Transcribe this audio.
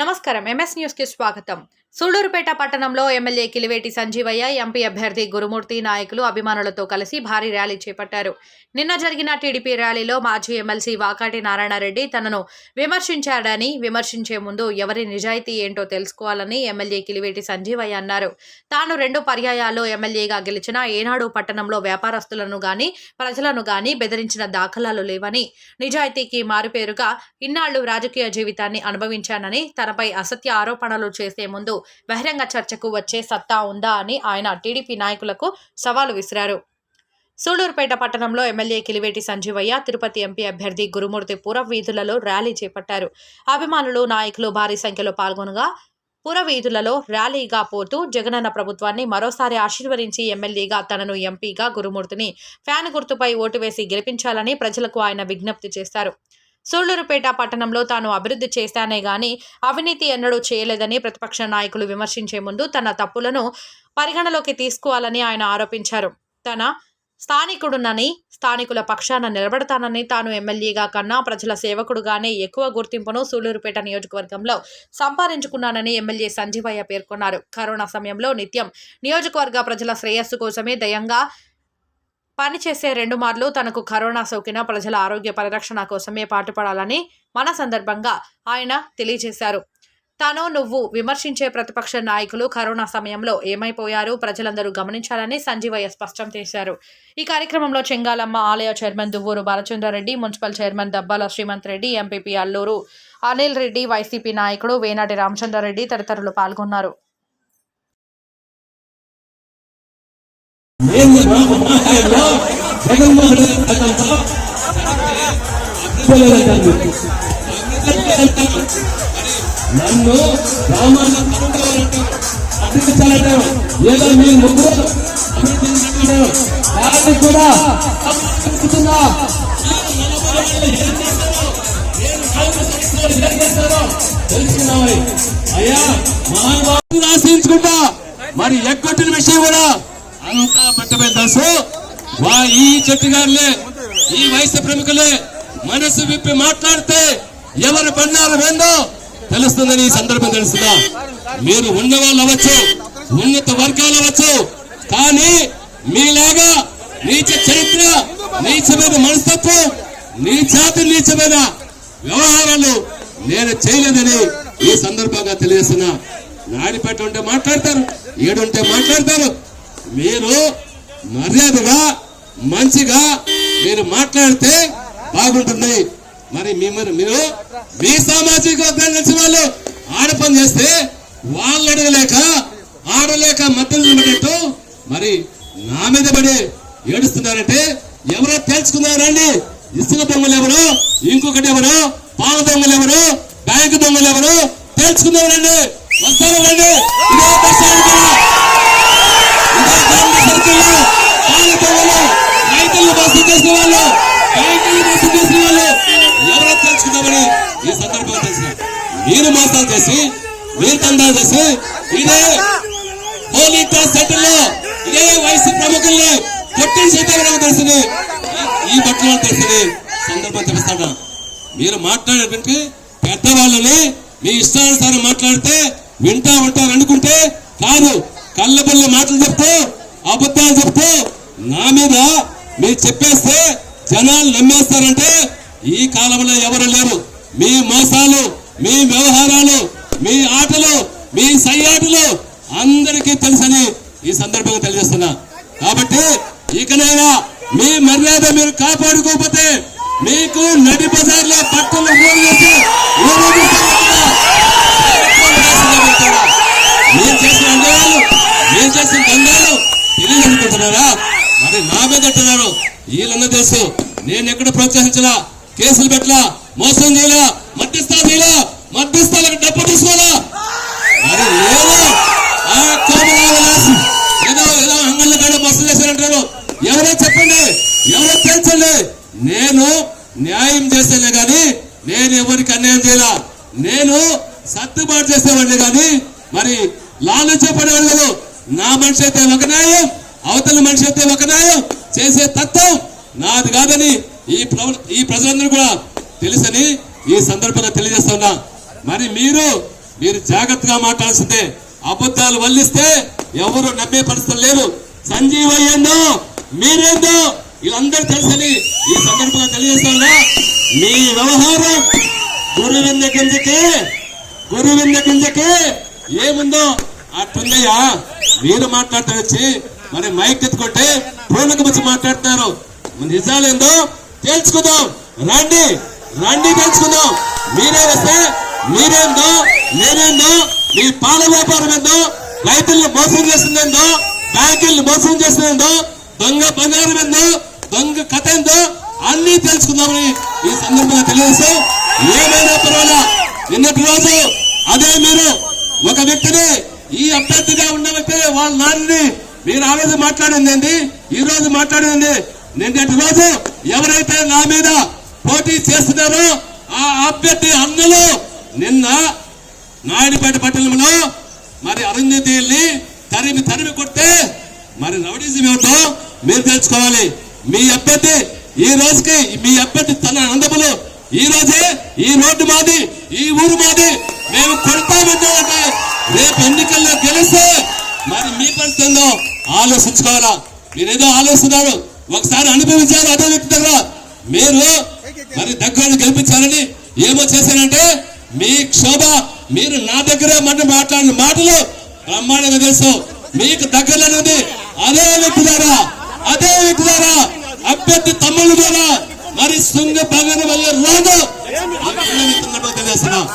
నమస్కారం. ఎంఎస్ న్యూస్కి స్వాగతం. సూళ్ళూరుపేట పట్టణంలో ఎమ్మెల్యే కిలివేటి సంజీవయ్య ఎంపీ అభ్యర్థి గురుమూర్తి నాయకులు అభిమానులతో కలిసి భారీ ర్యాలీ చేపట్టారు. నిన్న జరిగిన టీడీపీ ర్యాలీలో మాజీ ఎమ్మెల్సీ వాకాటి నారాయణరెడ్డి తనను విమర్శించాడని విమర్శించే ముందు ఎవరి నిజాయితీ ఏంటో తెలుసుకోవాలని ఎమ్మెల్యే కిలివేటి సంజీవయ్య అన్నారు. తాను రెండు పర్యాయాలు ఎమ్మెల్యేగా గెలిచినా ఏనాడు పట్టణంలో వ్యాపారస్తులను గాని ప్రజలను గాని బెదిరించిన దాఖలాలు లేవని నిజాయితీకి మారుపేరుగా ఇన్నాళ్ళు రాజకీయ జీవితాన్ని అనుభవించానని తనపై అసత్య ఆరోపణలు చేసే ముందు బహిరంగ చర్చకు వచ్చే సత్తా ఉందా అని ఆయన టీడీపీ నాయకులకు సవాలు విసిరారు. సూళ్ళూరుపేట పట్టణంలో ఎమ్మెల్యే కిలివేటి సంజీవయ్య తిరుపతి ఎంపీ అభ్యర్థి గురుమూర్తి పురవీధులలో ర్యాలీ చేపట్టారు. అభిమానులు నాయకులు భారీ సంఖ్యలో పాల్గొనగా పురవీధులలో ర్యాలీగా పోతూ జగనన్న ప్రభుత్వాన్ని మరోసారి ఆశీర్వదించి ఎమ్మెల్యేగా తనను ఎంపీగా గురుమూర్తిని ఫ్యాన్ గుర్తుపై ఓటు వేసి గెలిపించాలని ప్రజలకు ఆయన విజ్ఞప్తి చేశారు. సూళ్ళూరుపేట పట్టణంలో తాను అభివృద్ధి చేశానే గాని అవినీతి ఎన్నడూ చేయలేదని ప్రతిపక్ష నాయకులు విమర్శించే ముందు తన తప్పులను పరిగణలోకి తీసుకోవాలని ఆయన ఆరోపించారు. తన స్థానికుడునని స్థానికుల పక్షాన నిలబడతానని తాను ఎమ్మెల్యేగా కన్నా ప్రజల సేవకుడుగానే ఎక్కువ గుర్తింపును సూళ్ళూరుపేట నియోజకవర్గంలో సంపాదించుకున్నానని ఎమ్మెల్యే సంజీవయ్య పేర్కొన్నారు. కరోనా సమయంలో నిత్యం నియోజకవర్గ ప్రజల శ్రేయస్సు కోసమే దయంగా పనిచేసే రెండు మార్లు తనకు కరోనా సోకిన ప్రజల ఆరోగ్య పరిరక్షణ కోసమే పాటుపడాలని మన సందర్భంగా ఆయన తెలియజేశారు. తాను నువ్వు విమర్శించే ప్రతిపక్ష నాయకులు కరోనా సమయంలో ఏమైపోయారు ప్రజలందరూ గమనించాలని సంజీవయ్య స్పష్టం చేశారు. ఈ కార్యక్రమంలో చెంగాలమ్మ ఆలయ chairman Duvvuru Balachandrareddy municipal chairman Dabbala Srimanth Reddy MPP Alluru Anil Reddy YCP నాయకుడు వేనాటి రామచంద్రారెడ్డి తదితరులు పాల్గొన్నారు. ఏంది జగన్మోహన్ రెడ్డి నన్ను రామాన్ని ఏదో మీరు ముగ్గురు వారిని కూడా అయ్యా మహానుభావుని ఆశ్రయించుకుంటా మరి ఎగ్గొట్టిన విషయం కూడా అంతా పెద్ద పెద్ద వా ఈ చెట్టుగారులే ఈ వయసు ప్రముఖులే మనసు విప్పి మాట్లాడితే ఎవరు పన్నారు ఏందో తెలుస్తుందని ఈ సందర్భం తెలుస్తుందా? మీరు ఉన్నవాళ్ళు అవ్వచ్చు ఉన్నత వర్గాలు అవ్వచ్చు కానీ మీలాగా నీచ చరిత్ర నీచమైన మనస్తత్వం నీచాతి నీచమైన వ్యవహారాలు నేను చేయలేదని ఈ సందర్భంగా తెలియజేస్తున్నా. నాడిపేట ఉంటే మాట్లాడతారు ఏడుంటే మాట్లాడతారు. మీరు మర్యాదగా మంచిగా మీరు మాట్లాడితే బాగుంటుంది. మరి మిమ్మల్ని మీరు మీ సామాజిక వర్గానికి తెలిసిన వాళ్ళు ఆడ పని చేస్తే వాళ్ళు అడగలేక ఆడలేక మద్దతు నిలబడేట్టు మరి నా మీద పడి ఏడుస్తున్నారంటే ఎవరో తెలుసుకున్నారండి ఇసుక దొంగలు ఎవరు ఇంకొకటి ఎవరు పాల దొంగలు ఎవరు బ్యాంకు దొంగలు ఎవరు తెలుసుకున్నారండి వస్తారు రండి? ఇదే బస్ మీరు మోసాలు చేసి మీరు తండాలు చేసి ఇదే పోలీస్ సెంటర్లో ఇదే వయసు ప్రముఖుల్ని కొట్టిన సీతారామ తెలిసింది ఈ బట్టలు తెలిసింది సందర్భం తెలుస్తాడా? మీరు మాట్లాడేటువంటి పెద్దవాళ్ళని మీ ఇష్టానుసారం మాట్లాడితే వింటా ఉంటారు అనుకుంటే కాదు కళ్ళబుల్ల మాటలు చెప్తూ అబద్ధాలు చెప్తూ నా మీద మీరు చెప్పేస్తే జనాలు నమ్మేస్తారంటే ఈ కాలంలో ఎవరు లేరు. మీ మోసాలు మీ వ్యవహారాలు మీ ఆటలు మీ సయ్యాటలు అందరికీ తెలుసని ఈ సందర్భంగా తెలియజేస్తున్నా. కాబట్టి ఇకనైనా మీ మర్యాద మీరు కాపాడుకోకపోతే మీకు నడి బజార్లో పట్టులు చేసి ఊరేగిస్తారనుకుంటా. చేసిన అన్యాయాలు నేను చేసిన దండాలు తెలియదనుకుంటున్నారా మరి నా మీద అంటున్నారు. వీళ్ళన్న తెలుసు. నేను ఎక్కడ ప్రోత్సహించలా? కేసులు పెట్టలా? మోసం చేయలా? మధ్యస్థా చేయలా? మధ్యస్థాలకు డబ్బు తీసుకోవాలా? మరి ఆ ఏదో ఏదో అంగళ్ళ కాడ మోసం చేశారంటారు. ఎవరో చెప్పండి ఎవరో తెలుసండి నేను న్యాయం చేస్తేనే కానీ నేను ఎవరికి అన్యాయం చేయలా? నేను సర్దుబాటు చేసేవాడిని కానీ మరి లాలు చెప్పేవాడు కాదు నా మనిషి అయితే ఒక న్యాయం అవతల మనిషి అయితే ఒక న్యాయం చేసే తత్వం నాది కాదని ఈ ప్ర- ఈ ప్రజలందరూ కూడా తెలుసని ఈ సందర్భంగా తెలియజేస్తున్నా. మరి మీరు మీరు జాగ్రత్తగా మాట్లాడాల్సిందే. అబద్ధాలు వల్లిస్తే ఎవరు నమ్మే పరిస్థితులు లేరు సంజీవ్ అయ్యేందో మీరేందో వీళ్ళందరూ తెలుసని ఈ సందర్భంగా తెలియజేస్తున్నా. మీ వ్యవహారం గురువింద కిందకి గురువింద గింజకి ఏముందో అట్టుందయ్యా మీరు మాట్లాడతారు వచ్చి మరి మైక్ ఎత్తుకుంటే పూర్ణకు వచ్చి మాట్లాడతారు. నిజాలేందో తెలుసుకుందాం. రండి. రండి పెంచుకుందాం మీరే వస్తే మీరేందో నేనేందో మీ పాల వ్యాపారం ఏందో రైతుల్ని మోసం చేస్తుందేందో బ్యాంకుల్ని మోసం చేస్తుందేందో దొంగ బంగారం ఏందో దొంగ కథ ఏందో అన్ని తెలుసుకుందామని ఈ సందర్భంగా తెలియజేస్తూ ఏమైనా పర్వాలా? నిన్నటి రోజు అదే మీరు ఒక వ్యక్తిని ఈ అభ్యర్థిగా ఉన్న వ్యక్తి వాళ్ళ నాన్నని మీరు ఆ రోజు మాట్లాడింది ఈ రోజు మాట్లాడింది నిన్నటి రోజు ఎవరైతే నా మీద పోటీ చేస్తున్నారో ఆ అభ్యర్థి అన్నలు నిన్న నాయుడుపేట పట్టణంలో మరి అరుంధతిని తరిమి తరిమి కొడితే మరి రౌడీజం ఏమిటో మీరు తెలుసుకోవాలి. మీ అభ్యర్థి ఈ రోజుకి మీ అభ్యర్థి తన ఆనందములు ఈ రోజే ఈ రోడ్డు మాది ఈ ఊరు మాది మేము కొడతామంటే రేపు ఎన్నికల్లో గెలిస్తే మరి మీ పరిస్థితి ఏందో ఆలోచించుకోవాలా. మీరేదో ఆలోచిస్తున్నారు. ఒకసారి అనుభవించారు అదే వ్యక్తి దగ్గర మీరు మరి దగ్గర గెలిపించాలని ఏమో చేశానంటే మీ క్షోభ మీరు నా దగ్గర మన మాట్లాడిన మాటలు బ్రహ్మాండంగా తెలుసు. మీకు దగ్గరలోనే ఉంది. అదే వ్యక్తి ద్వారా అదే వ్యక్తి ద్వారా అభ్యర్థి తమ్ముడు ద్వారా మరి శృంగ భగన వల్ల రాదు. తెలియజేస్తున్నాం.